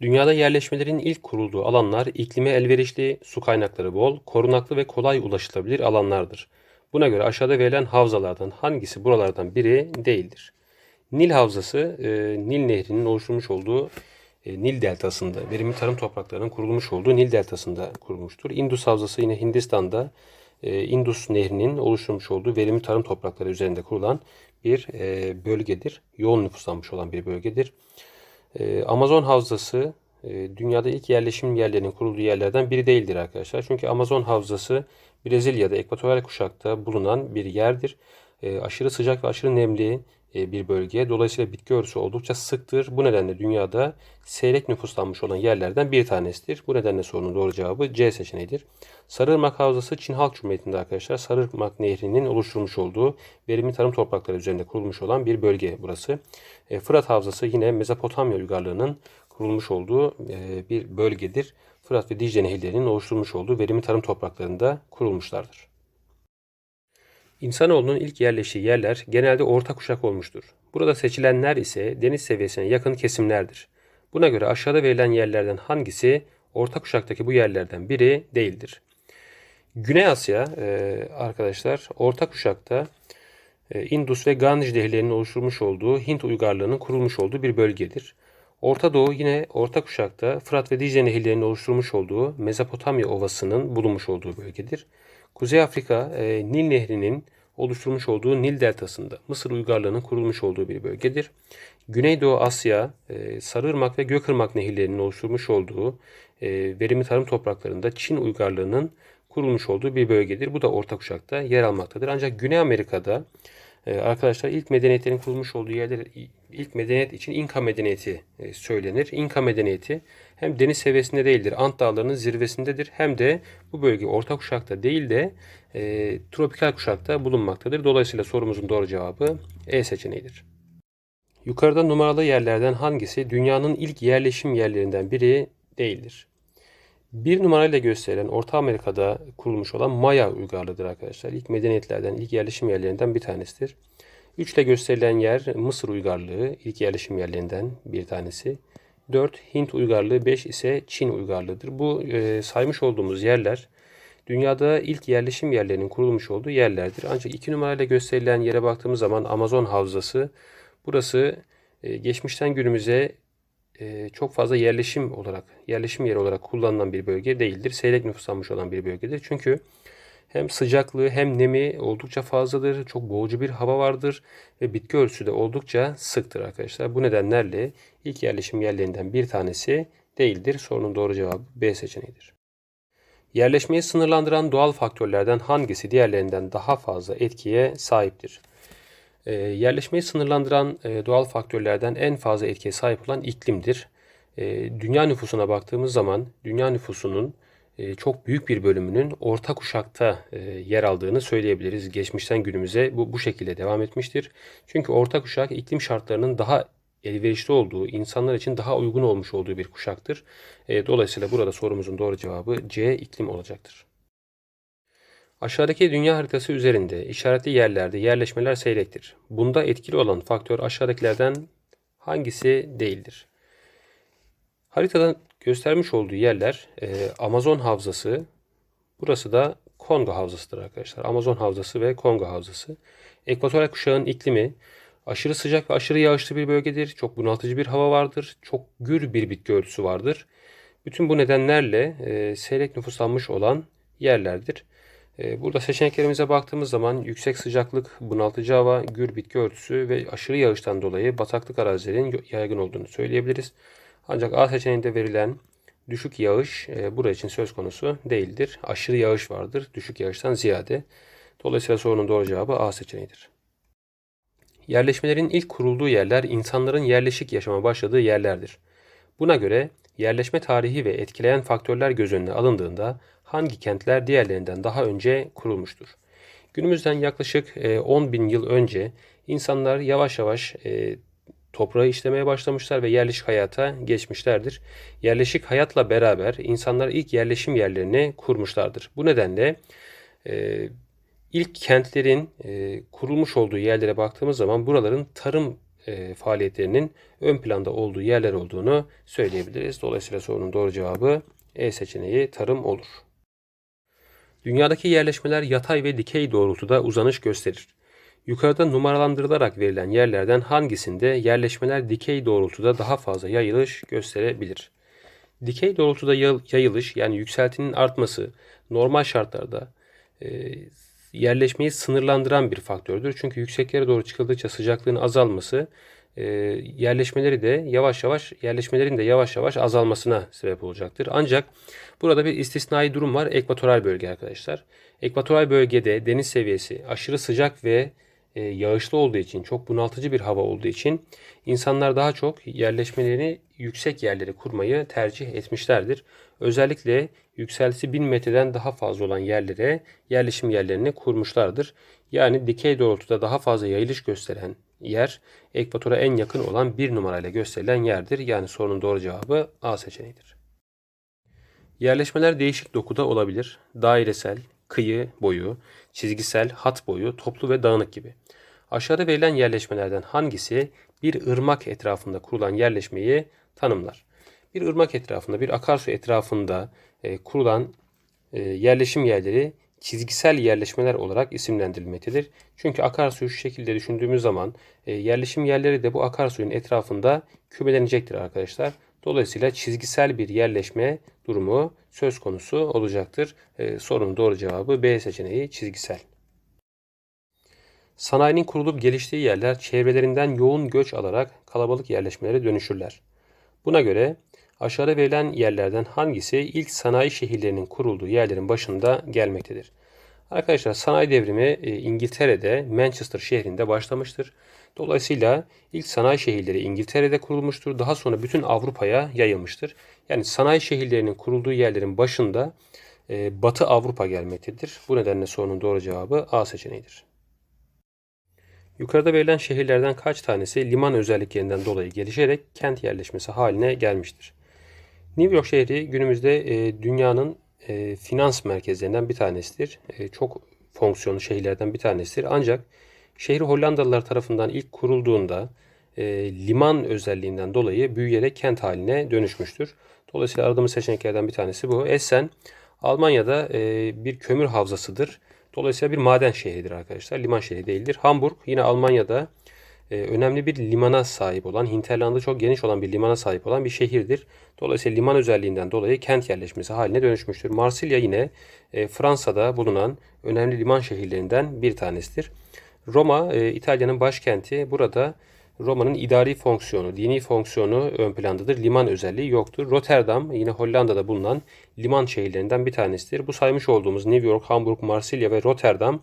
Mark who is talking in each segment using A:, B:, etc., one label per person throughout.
A: Dünyada yerleşmelerin ilk kurulduğu alanlar iklime elverişli, su kaynakları bol, korunaklı ve kolay ulaşılabilir alanlardır. Buna göre aşağıda verilen havzalardan hangisi buralardan biri değildir? Nil Havzası, e, Nil Nehri'nin oluşturmuş olduğu e, Nil Deltası'nda, verimli tarım topraklarının kurulmuş olduğu Nil Deltası'nda kurulmuştur. Indus Havzası yine Hindistan'da e, Indus Nehri'nin oluşturmuş olduğu verimli tarım toprakları üzerinde kurulan bir e, bölgedir. Yoğun nüfuslanmış olan bir bölgedir. E, Amazon Havzası e, dünyada ilk yerleşim yerlerinin kurulduğu yerlerden biri değildir arkadaşlar. Çünkü Amazon Havzası Brezilya'da ekvatoral kuşakta bulunan bir yerdir. E, aşırı sıcak ve aşırı nemli bir bölge. Dolayısıyla bitki örtüsü oldukça sıktır. Bu nedenle dünyada seyrek nüfuslanmış olan yerlerden bir tanesidir. Bu nedenle sorunun doğru cevabı C seçeneğidir. Sarıırmak Havzası Çin Halk Cumhuriyeti'nde arkadaşlar Sarıırmak Nehri'nin oluşturmuş olduğu verimli tarım toprakları üzerinde kurulmuş olan bir bölge burası. E, Fırat Havzası yine Mezopotamya uygarlığının kurulmuş olduğu e, bir bölgedir. Fırat ve Dicle nehirlerinin oluşturmuş olduğu verimli tarım topraklarında kurulmuşlardır. İnsanoğlunun ilk yerleştiği yerler genelde orta kuşak olmuştur. Burada seçilenler ise deniz seviyesine yakın kesimlerdir. Buna göre aşağıda verilen yerlerden hangisi orta kuşaktaki bu yerlerden biri değildir? Güney Asya e, arkadaşlar orta kuşakta e, Indus ve Ganj nehirlerinin oluşturmuş olduğu Hint uygarlığının kurulmuş olduğu bir bölgedir. Orta Doğu yine orta kuşakta Fırat ve Dicle nehirlerinin oluşturmuş olduğu Mezopotamya Ovası'nın bulunmuş olduğu bölgedir. Kuzey Afrika e, Nil Nehri'nin oluşturmuş olduğu Nil Deltası'nda Mısır uygarlığının kurulmuş olduğu bir bölgedir. Güneydoğu Asya e, Sarıırmak ve Gökırmak nehirlerinin oluşturmuş olduğu e, verimli tarım topraklarında Çin uygarlığının kurulmuş olduğu bir bölgedir. Bu da orta kuşakta yer almaktadır. Ancak Güney Amerika'da e, arkadaşlar ilk medeniyetlerin kurulmuş olduğu yerler ilk medeniyet için İnka medeniyeti e, söylenir. İnka medeniyeti hem deniz seviyesinde değildir. Ant dağlarının zirvesindedir. Hem de bu bölge orta kuşakta değil de e, tropikal kuşakta bulunmaktadır. Dolayısıyla sorumuzun doğru cevabı E seçeneğidir. Yukarıda numaralı yerlerden hangisi dünyanın ilk yerleşim yerlerinden biri değildir? Bir numarayla gösterilen Orta Amerika'da kurulmuş olan Maya uygarlığıdır arkadaşlar. İlk medeniyetlerden, ilk yerleşim yerlerinden bir tanesidir. 3 ile gösterilen yer Mısır uygarlığı, ilk yerleşim yerlerinden bir tanesi. 4 Hint uygarlığı, 5 ise Çin uygarlığıdır. Bu e, saymış olduğumuz yerler dünyada ilk yerleşim yerlerinin kurulmuş olduğu yerlerdir. Ancak 2 numarayla gösterilen yere baktığımız zaman Amazon Havzası, burası e, geçmişten günümüze e, çok fazla yerleşim olarak, yerleşim yeri olarak kullanılan bir bölge değildir. Seyrek nüfuslanmış olan bir bölgedir. Çünkü hem sıcaklığı hem nemi oldukça fazladır. Çok boğucu bir hava vardır ve bitki örtüsü de oldukça sıktır arkadaşlar. Bu nedenlerle ilk yerleşim yerlerinden bir tanesi değildir. Sorunun doğru cevabı B seçeneğidir. Yerleşmeyi sınırlandıran doğal faktörlerden hangisi diğerlerinden daha fazla etkiye sahiptir? E, yerleşmeyi sınırlandıran e, doğal faktörlerden en fazla etkiye sahip olan iklimdir. E, dünya nüfusuna baktığımız zaman dünya nüfusunun çok büyük bir bölümünün orta kuşakta e, yer aldığını söyleyebiliriz. Geçmişten günümüze bu, bu şekilde devam etmiştir. Çünkü orta kuşak iklim şartlarının daha elverişli olduğu, insanlar için daha uygun olmuş olduğu bir kuşaktır. E, dolayısıyla burada sorumuzun doğru cevabı C iklim olacaktır. Aşağıdaki dünya haritası üzerinde işaretli yerlerde yerleşmeler seyrektir. Bunda etkili olan faktör aşağıdakilerden hangisi değildir? Haritada göstermiş olduğu yerler e, Amazon Havzası, burası da Kongo Havzası'dır arkadaşlar. Amazon Havzası ve Kongo Havzası. Ekvatoral kuşağın iklimi aşırı sıcak ve aşırı yağışlı bir bölgedir. Çok bunaltıcı bir hava vardır. Çok gür bir bitki örtüsü vardır. Bütün bu nedenlerle e, seyrek nüfuslanmış olan yerlerdir. E, burada seçeneklerimize baktığımız zaman yüksek sıcaklık, bunaltıcı hava, gür bitki örtüsü ve aşırı yağıştan dolayı bataklık arazilerin yaygın olduğunu söyleyebiliriz. Ancak A seçeneğinde verilen düşük yağış e, burası için söz konusu değildir. Aşırı yağış vardır düşük yağıştan ziyade. Dolayısıyla sorunun doğru cevabı A seçeneğidir. Yerleşmelerin ilk kurulduğu yerler insanların yerleşik yaşama başladığı yerlerdir. Buna göre yerleşme tarihi ve etkileyen faktörler göz önüne alındığında hangi kentler diğerlerinden daha önce kurulmuştur? Günümüzden yaklaşık 10 e, bin yıl önce insanlar yavaş yavaş e, toprağı işlemeye başlamışlar ve yerleşik hayata geçmişlerdir. Yerleşik hayatla beraber insanlar ilk yerleşim yerlerini kurmuşlardır. Bu nedenle e, ilk kentlerin e, kurulmuş olduğu yerlere baktığımız zaman buraların tarım e, faaliyetlerinin ön planda olduğu yerler olduğunu söyleyebiliriz. Dolayısıyla sorunun doğru cevabı E seçeneği tarım olur. Dünyadaki yerleşmeler yatay ve dikey doğrultuda uzanış gösterir. Yukarıda numaralandırılarak verilen yerlerden hangisinde yerleşmeler dikey doğrultuda daha fazla yayılış gösterebilir? Dikey doğrultuda yayılış yani yükseltinin artması normal şartlarda e, yerleşmeyi sınırlandıran bir faktördür. Çünkü yükseklere doğru çıkıldıkça sıcaklığın azalması e, yerleşmeleri de yavaş yavaş yerleşmelerin de yavaş yavaş azalmasına sebep olacaktır. Ancak burada bir istisnai durum var. Ekvatoral bölge arkadaşlar. Ekvatoral bölgede deniz seviyesi aşırı sıcak ve yağışlı olduğu için, çok bunaltıcı bir hava olduğu için insanlar daha çok yerleşmelerini yüksek yerlere kurmayı tercih etmişlerdir. Özellikle yükseltisi 1000 metreden daha fazla olan yerlere yerleşim yerlerini kurmuşlardır. Yani dikey doğrultuda daha fazla yayılış gösteren yer ekvatora en yakın olan bir numarayla gösterilen yerdir. Yani sorunun doğru cevabı A seçeneğidir. Yerleşmeler değişik dokuda olabilir. Dairesel, kıyı boyu, çizgisel, hat boyu, toplu ve dağınık gibi. Aşağıda verilen yerleşmelerden hangisi bir ırmak etrafında kurulan yerleşmeyi tanımlar? Bir ırmak etrafında, bir akarsu etrafında e, kurulan e, yerleşim yerleri çizgisel yerleşmeler olarak isimlendirilmektedir. Çünkü akarsuyu şu şekilde düşündüğümüz zaman e, yerleşim yerleri de bu akarsuyun etrafında kümelenecektir arkadaşlar. Dolayısıyla çizgisel bir yerleşme durumu söz konusu olacaktır. E, sorunun doğru cevabı B seçeneği çizgisel. Sanayinin kurulup geliştiği yerler çevrelerinden yoğun göç alarak kalabalık yerleşmelere dönüşürler. Buna göre aşağıda verilen yerlerden hangisi ilk sanayi şehirlerinin kurulduğu yerlerin başında gelmektedir? Arkadaşlar sanayi devrimi e, İngiltere'de Manchester şehrinde başlamıştır. Dolayısıyla ilk sanayi şehirleri İngiltere'de kurulmuştur. Daha sonra bütün Avrupa'ya yayılmıştır. Yani sanayi şehirlerinin kurulduğu yerlerin başında e, Batı Avrupa gelmektedir. Bu nedenle sorunun doğru cevabı A seçeneğidir. Yukarıda verilen şehirlerden kaç tanesi liman özelliklerinden dolayı gelişerek kent yerleşmesi haline gelmiştir? New York şehri günümüzde e, dünyanın e, finans merkezlerinden bir tanesidir. E, çok fonksiyonlu şehirlerden bir tanesidir. Ancak şehir Hollandalılar tarafından ilk kurulduğunda e, liman özelliğinden dolayı büyüyerek kent haline dönüşmüştür. Dolayısıyla aradığımız seçeneklerden bir tanesi bu. Essen Almanya'da e, bir kömür havzasıdır. Dolayısıyla bir maden şehridir arkadaşlar. Liman şehri değildir. Hamburg yine Almanya'da e, önemli bir limana sahip olan, hinterlandı çok geniş olan bir limana sahip olan bir şehirdir. Dolayısıyla liman özelliğinden dolayı kent yerleşmesi haline dönüşmüştür. Marsilya yine e, Fransa'da bulunan önemli liman şehirlerinden bir tanesidir. Roma e, İtalya'nın başkenti. Burada Roma'nın idari fonksiyonu, dini fonksiyonu ön plandadır. Liman özelliği yoktur. Rotterdam yine Hollanda'da bulunan liman şehirlerinden bir tanesidir. Bu saymış olduğumuz New York, Hamburg, Marsilya ve Rotterdam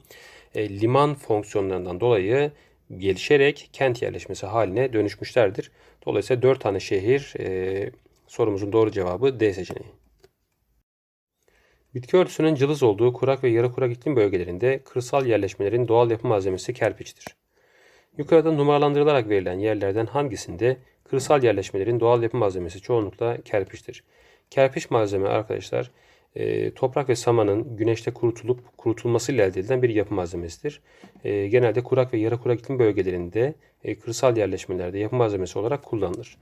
A: e, liman fonksiyonlarından dolayı gelişerek kent yerleşmesi haline dönüşmüşlerdir. Dolayısıyla 4 tane şehir e, sorumuzun doğru cevabı D seçeneği. Bitki örtüsünün cılız olduğu kurak ve yarı kurak iklim bölgelerinde kırsal yerleşmelerin doğal yapı malzemesi kerpiçtir. Yukarıda numaralandırılarak verilen yerlerden hangisinde kırsal yerleşmelerin doğal yapı malzemesi çoğunlukla kerpiçtir? Kerpiç malzeme arkadaşlar e, toprak ve samanın güneşte kurutulup kurutulmasıyla elde edilen bir yapı malzemesidir. E, genelde kurak ve yarı kurak iklim bölgelerinde e, kırsal yerleşmelerde yapı malzemesi olarak kullanılır.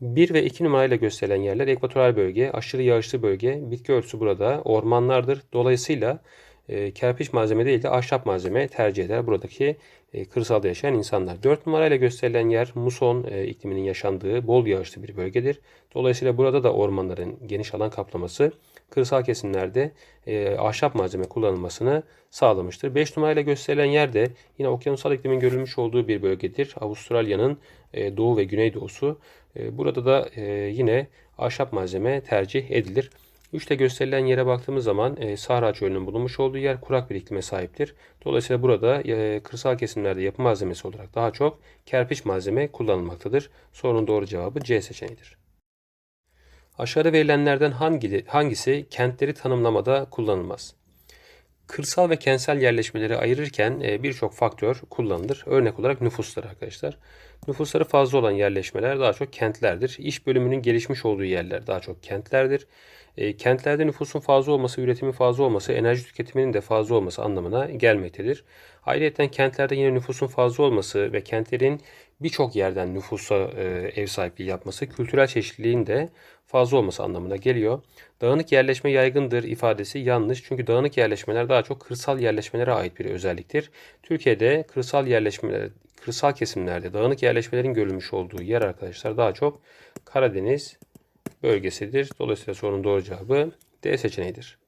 A: 1 ve 2 numarayla gösterilen yerler ekvatoral bölge, aşırı yağışlı bölge, bitki örtüsü burada ormanlardır. Dolayısıyla e, kerpiç malzeme değil de ahşap malzeme tercih eder buradaki e, kırsalda yaşayan insanlar. 4 numarayla gösterilen yer muson e, ikliminin yaşandığı bol yağışlı bir bölgedir. Dolayısıyla burada da ormanların geniş alan kaplaması kırsal kesimlerde e, ahşap malzeme kullanılmasını sağlamıştır. 5 numarayla gösterilen yer de yine okyanusal iklimin görülmüş olduğu bir bölgedir. Avustralya'nın e, doğu ve güneydoğusu. E, burada da e, yine ahşap malzeme tercih edilir. Üçte gösterilen yere baktığımız zaman e, Sahra çölünün bulunmuş olduğu yer kurak bir iklime sahiptir. Dolayısıyla burada kırsal kesimlerde yapı malzemesi olarak daha çok kerpiç malzeme kullanılmaktadır. Sorunun doğru cevabı C seçeneğidir. Aşağıda verilenlerden hangi, hangisi kentleri tanımlamada kullanılmaz? Kırsal ve kentsel yerleşmeleri ayırırken e, birçok faktör kullanılır. Örnek olarak nüfuslar arkadaşlar. Nüfusları fazla olan yerleşmeler daha çok kentlerdir. İş bölümünün gelişmiş olduğu yerler daha çok kentlerdir. E, kentlerde nüfusun fazla olması, üretimin fazla olması, enerji tüketiminin de fazla olması anlamına gelmektedir. Ayrıca kentlerde yine nüfusun fazla olması ve kentlerin birçok yerden nüfusa e, ev sahipliği yapması, kültürel çeşitliliğin de fazla olması anlamına geliyor. Dağınık yerleşme yaygındır ifadesi yanlış. Çünkü dağınık yerleşmeler daha çok kırsal yerleşmelere ait bir özelliktir. Türkiye'de kırsal yerleşmeler, kırsal kesimlerde dağınık yerleşmelerin görülmüş olduğu yer arkadaşlar daha çok Karadeniz bölgesidir. Dolayısıyla sorunun doğru cevabı D seçeneğidir.